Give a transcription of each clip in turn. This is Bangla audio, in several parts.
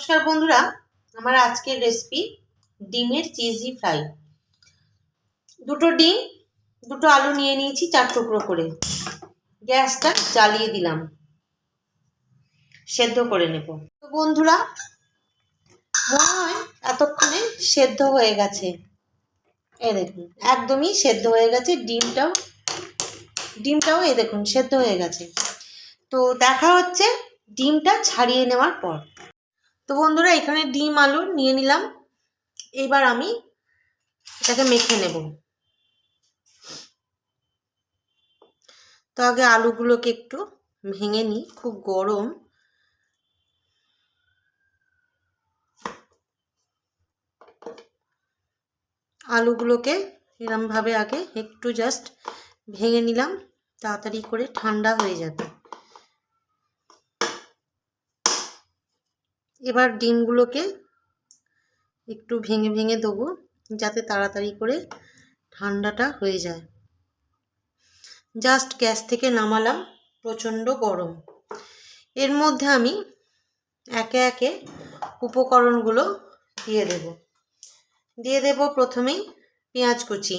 নমস্কার বন্ধুরা, আমার আজকের রেসিপি ডিমের চিজি ফ্রাই দুটো ডিম, দুটো আলু নিয়ে নিয়েছি চার টুকরো করে। গ্যাসটা জ্বালিয়ে দিলাম। সেদ্ধ করে নেব। তো বন্ধুরা, মনে হয় এতক্ষণে সেদ্ধ হয়ে গেছে। এ দেখুন, একদমই সেদ্ধ হয়ে গেছে। ডিমটাও ডিমটাও এ দেখুন, সেদ্ধ হয়ে গেছে। তো দেখা হচ্ছে ডিমটা ছাড়িয়ে নেওয়ার পর। তো বন্ধুরা, এখানে ডিম, আলু নিয়ে নিলাম। এবার আমি এটাকে মেখে নেব। তো আগে আলুগুলোকে একটু ভেঙে নিই, খুব গরম। আলুগুলোকে এরমভাবে আগে একটু জাস্ট ভেঙে নিলাম, তাড়াতাড়ি করে ঠান্ডা হয়ে যাবে। এবার ডিমগুলোকে একটু ভেঙে ভেঙে দেবো, যাতে তাড়াতাড়ি করে ঠান্ডাটা হয়ে যায়। জাস্ট গ্যাস থেকে নামালাম, প্রচণ্ড গরম। এর মধ্যে আমি একে একে উপকরণগুলো দিয়ে দেব। দিয়ে দেব প্রথমেই পেঁয়াজ কুচি।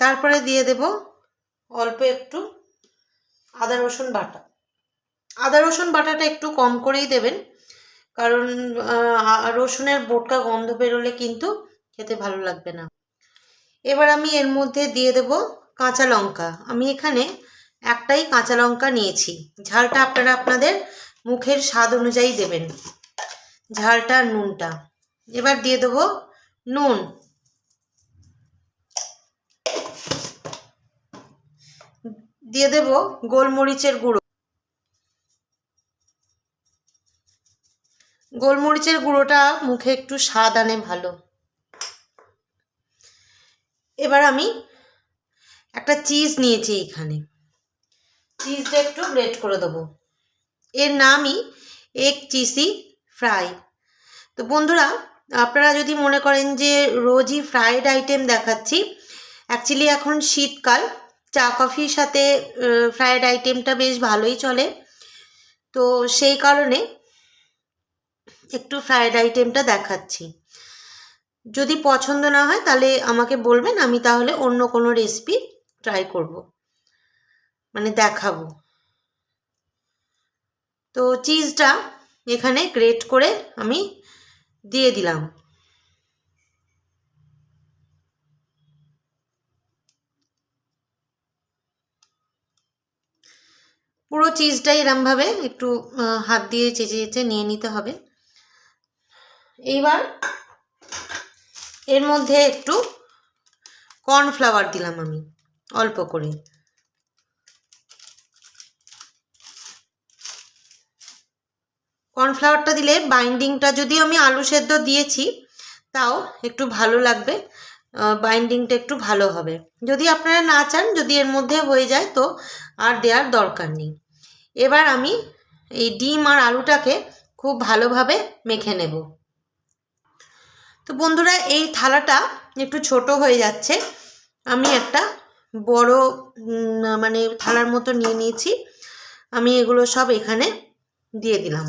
তারপরে দিয়ে দেব অল্প একটু আদা, রসুন বাটা। আদা, রসুন বাটাটা একটু কম করেই দেবেন। কারণ রসুনের বোটকা গন্ধ বেরোলে কিন্তু খেতে ভালো লাগবে না। এবার আমি এর মধ্যে দিয়ে দেব কাঁচা লঙ্কা। আমি এখানে একটাই কাঁচা লঙ্কা নিয়েছি। ঝালটা আপনারা আপনাদের মুখের স্বাদ অনুযায়ী দেবেন। ঝালটা আর নুনটা। এবার দিয়ে দেবো নুন। দিয়ে দেব গোলমরিচের গুঁড়ো। গোলমরিচের গুঁড়োটা মুখে একটু স্বাদ আনে ভালো। এবার আমি একটা চিজ নিয়েছি এখানে চিজটা একটু গ্রেট করে দেবো। এর নামই এগ চিসি ফ্রাই। তো বন্ধুরা, আপনারা যদি মনে করেন যে রোজই ফ্রাইড আইটেম দেখাচ্ছি, অ্যাকচুয়ালি এখন শীতকাল চা, কফির সাথে ফ্রায়েড আইটেমটা বেশ ভালোই চলে। তো সেই কারণে একটু ফ্রায়েড আইটেমটা দেখাচ্ছি। যদি পছন্দ না হয়, তাহলে আমাকে বলবেন, আমি তাহলে অন্য কোনো রেসিপি ট্রাই করব। মানে দেখাবো। তো চিজটা এখানে গ্রেট করে আমি দিয়ে দিলাম। পুরো চিজটাই এরমভাবে একটু হাত দিয়ে চেঁচে চেঁচে নিয়ে নিতে হবে। এইবার এর মধ্যে একটু কর্নফ্লাওয়ার দিলাম আমি, অল্প করে। কর্নফ্লাওয়ারটা দিলে বাইন্ডিংটা যদিও আমি আলু সেদ্ধ দিয়েছি, তাও একটু ভালো লাগবে বাইন্ডিংটা একটু ভালো হবে। যদি আপনারা না চান, যদি এর মধ্যে হয়ে যায় তো আর দেওয়ার দরকার নেই। এবার আমি এই ডিম আর আলুটাকে খুব ভালোভাবে মেখে নেব। তো বন্ধুরা, এই থালাটা একটু ছোট হয়ে যাচ্ছে। আমি একটা বড় মানে থালার মতো নিয়ে নিয়েছি। আমি এগুলো সব এখানে দিয়ে দিলাম।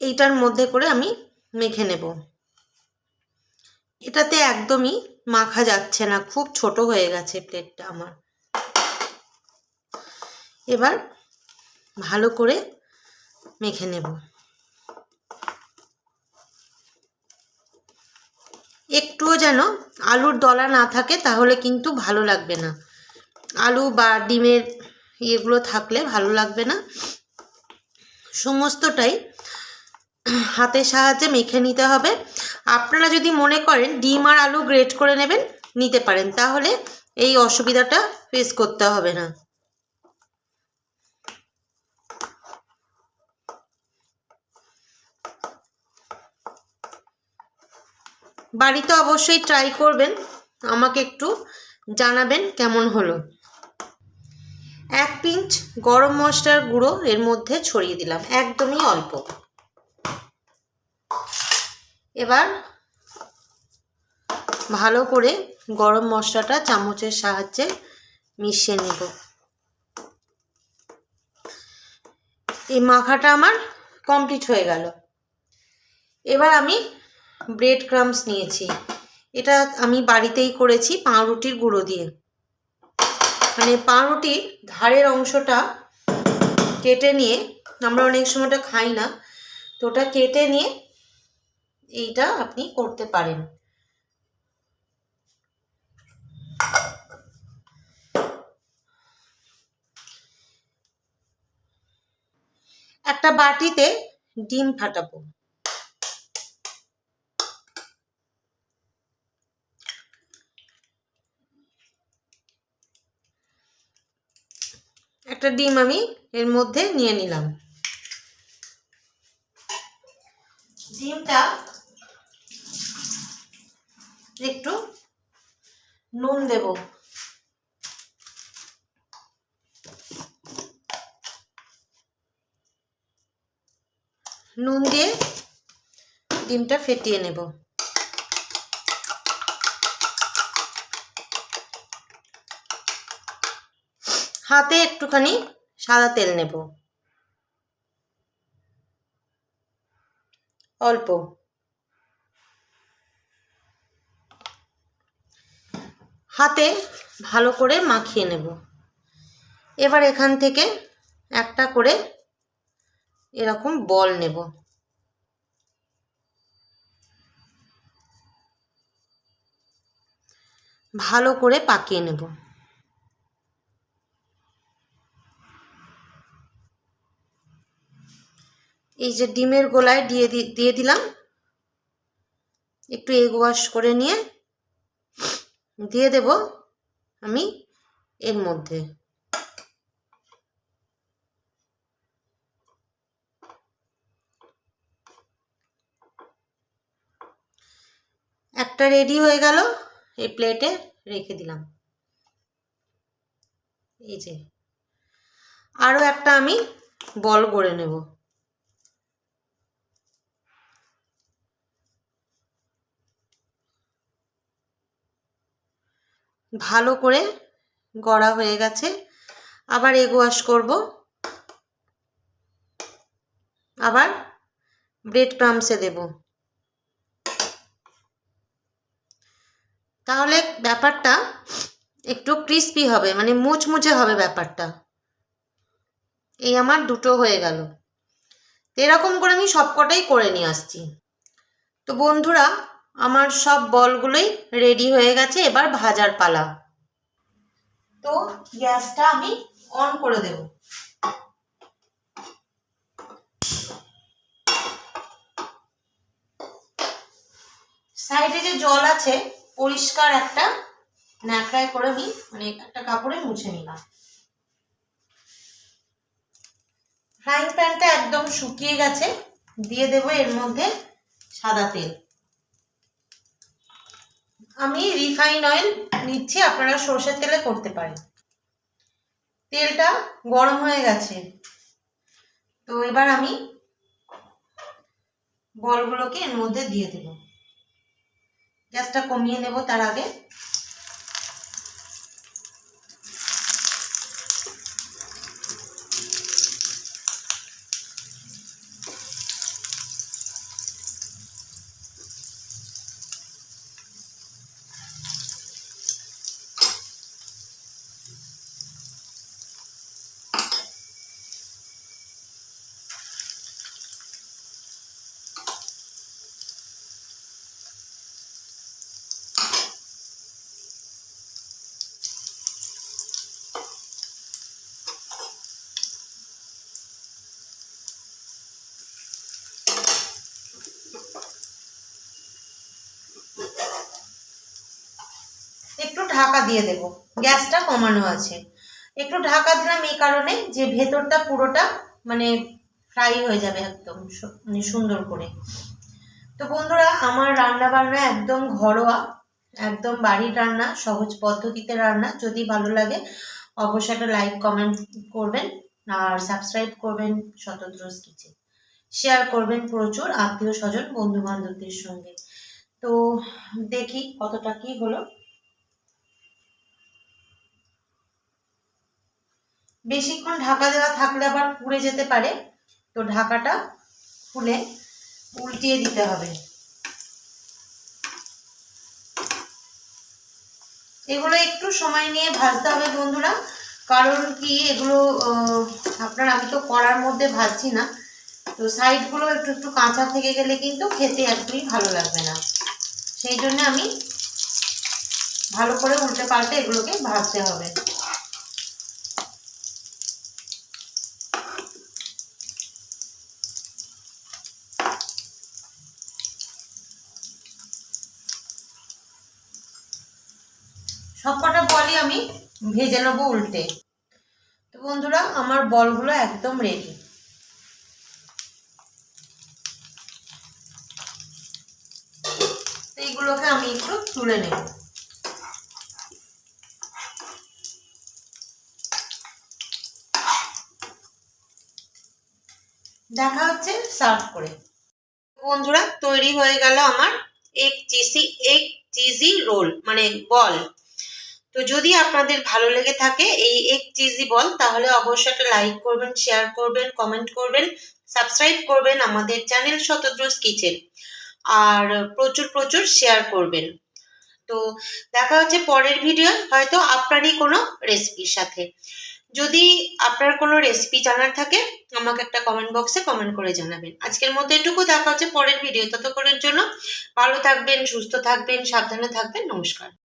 এইটার মধ্যে করে আমি মেখে নেব। এটাতে একদমই মাখা যাচ্ছে না, খুব ছোট হয়ে গেছে প্লেটটা আমার। এবার ভালো করে মেখে নেব। একটুও যেন আলুর দলা না থাকে, তাহলে কিন্তু ভালো লাগবে না। আলু বা ডিমের ইয়েগুলো থাকলে ভালো লাগবে না। সমস্তটাই হাতের সাহায্যে মেখে নিতে হবে। আপনারা যদি মনে করেন ডিম আর আলু গ্রেট করে নেবেন, নিতে পারেন। তাহলে এই অসুবিধাটা ফেস করতে হবে না। বাড়িতে অবশ্যই ট্রাই করবেন। আমাকে একটু জানাবেন কেমন হলো। এক পিঞ্চ গরম মশলার গুঁড়ো এর মধ্যে ছড়িয়ে দিলাম। একদমই অল্প। ভালো করে গরম মশলাটা চামচের সাহায্যে মিশিয়ে নেব। এই মাখাটা আমার কমপ্লিট হয়ে গেল। এবার আমি ব্রেড ক্রামস নিয়েছি। এটা আমি বাড়িতেই করেছি পাউরুটির গুঁড়ো দিয়ে। মানে পাউরুটির ধারের অংশটা কেটে নিয়ে, আমরা অনেক সময়টা খাই না, তো ওটা কেটে নিয়ে এইটা আপনি করতে পারেন। একটা বাটিতে ডিম ফাটাবো। একটা ডিম আমি এর মধ্যে নিয়ে নিলাম। ডিমটা একটু নুন দেব। নুন দিয়ে ডিমটা ফেটিয়ে নেব। হাতে একটুখানি সাদা তেল নেব। অল্প। হাতে ভালো করে মাখিয়ে নেব। এবার এখান থেকে একটা করে এরকম বল নেব। ভালো করে পাকিয়ে নেব। এই যে ডিমের গোলায় দিয়ে দিয়ে দিলাম। একটু এগ ওয়াশ করে নিয়ে দিয়ে দেব আমি এর মধ্যে। একটা রেডি হয়ে গেল, এই প্লেটে রেখে দিলাম। এই যে। আরও একটা আমি বল গড়ে নেব। ভালো করে গড়া হয়ে গেছে। আবার এগ ওয়াশ করব। আবার ব্রেড ক্রামসে দেব। তাহলে ব্যাপারটা একটু ক্রিস্পি হবে মানে মুচমুচে হবে ব্যাপারটা। এই আমার দুটো হয়ে গেল। এরকম করে আমি সবকটাই করে নিয়ে আসছি। তো বন্ধুরা আমার সব বলগুলোই রেডি হয়ে গেছে, এবার ভাজার পালা। তো গ্যাসটা আমি অন করে দেব। সাইডে যে জল আছে, পরিষ্কার একটা ন্যাকড়ায় করে আমি মানে একটা কাপড়ে মুছে নিলাম। ফ্রাইং প্যানটা একদম শুকিয়ে গেছে, দিয়ে দেবো এর মধ্যে সাদা তেল। আমি রিফাইন অয়েল নিচ্ছি, আপনারা সর্ষের তেলে করতে পারেন। তেলটা গরম হয়ে গেছে। তো এবার আমি বলগুলোকে এর মধ্যে দিয়ে দেব। গ্যাসটা কমিয়ে নেব তার আগে একটু ঢাকা দিয়ে দেব। গ্যাসটা কমানো আছে। একটু ঢাকা দিলাম এই কারণে যে ভেতরটা পুরোটা মানে ফ্রাই হয়ে যাবে একদম মানে সুন্দর করে। তো বন্ধুরা, আমার রান্না বান্না একদম ঘরোয়া, একদম বাড়ির রান্না, সহজ পদ্ধতিতে রান্না। যদি ভালো লাগে, অবশ্যই একটা লাইক কমেন্ট করবেন আর সাবস্ক্রাইব করবেন স্বতন্ত্র কিচেন। শেয়ার করবেন প্রচুর আত্মীয় স্বজন বন্ধু বান্ধবদের সঙ্গে। তো দেখি কতটা কি হলো। বেশিক্ষণ ঢাকা দেওয়া থাকলে আবার পুড়ে যেতে পারে। তো ঢাকাটা খুলে উল্টিয়ে দিতে হবে। এগুলো একটু সময় নিয়ে ভাজতে হবে বন্ধুরা, কারণ কি এগুলো আপনার আমি তো কড়ার মধ্যে ভাজছি না। তো সাইডগুলো একটু একটু কাঁচা থেকে গেলে কিন্তু খেতে একদমই ভালো লাগবে না। সেই জন্য আমি ভালো করে উল্টে পাল্টে এগুলোকে ভাজতে হবে। সবকটা বলই আমি ভেজে নেব উল্টে। তো বন্ধুরা, আমার বলগুলো একদম রেডি এইগুলোকে আমি একটু তুলে নেব। দেখা হচ্ছে সার্ভ করে। বন্ধুরা, তৈরি হয়ে গেল আমার এক চিসি এক চিজি রোল মানে বল। তো যদি আপনাদের ভালো লেগে থাকে এই এক চিজি বল, তাহলে অবশ্যই একটা লাইক করবেন শেয়ার করবেন কমেন্ট করবেন সাবস্ক্রাইব করবেন আমাদের চ্যানেল শতদ্রোজ কিচেন আর প্রচুর প্রচুর শেয়ার করবেন। তো দেখা হচ্ছে পরের ভিডিও হয়তো আপনারই কোনো রেসিপির সাথে। যদি আপনার কোনো রেসিপি জানার থাকে, আমাকে একটা কমেন্ট বক্সে কমেন্ট করে জানাবেন। আজকের মতো এটুকু, দেখা হচ্ছে পরের ভিডিও ততক্ষণের জন্য ভালো থাকবেন, সুস্থ থাকবেন, সাবধানে থাকবেন, নমস্কার।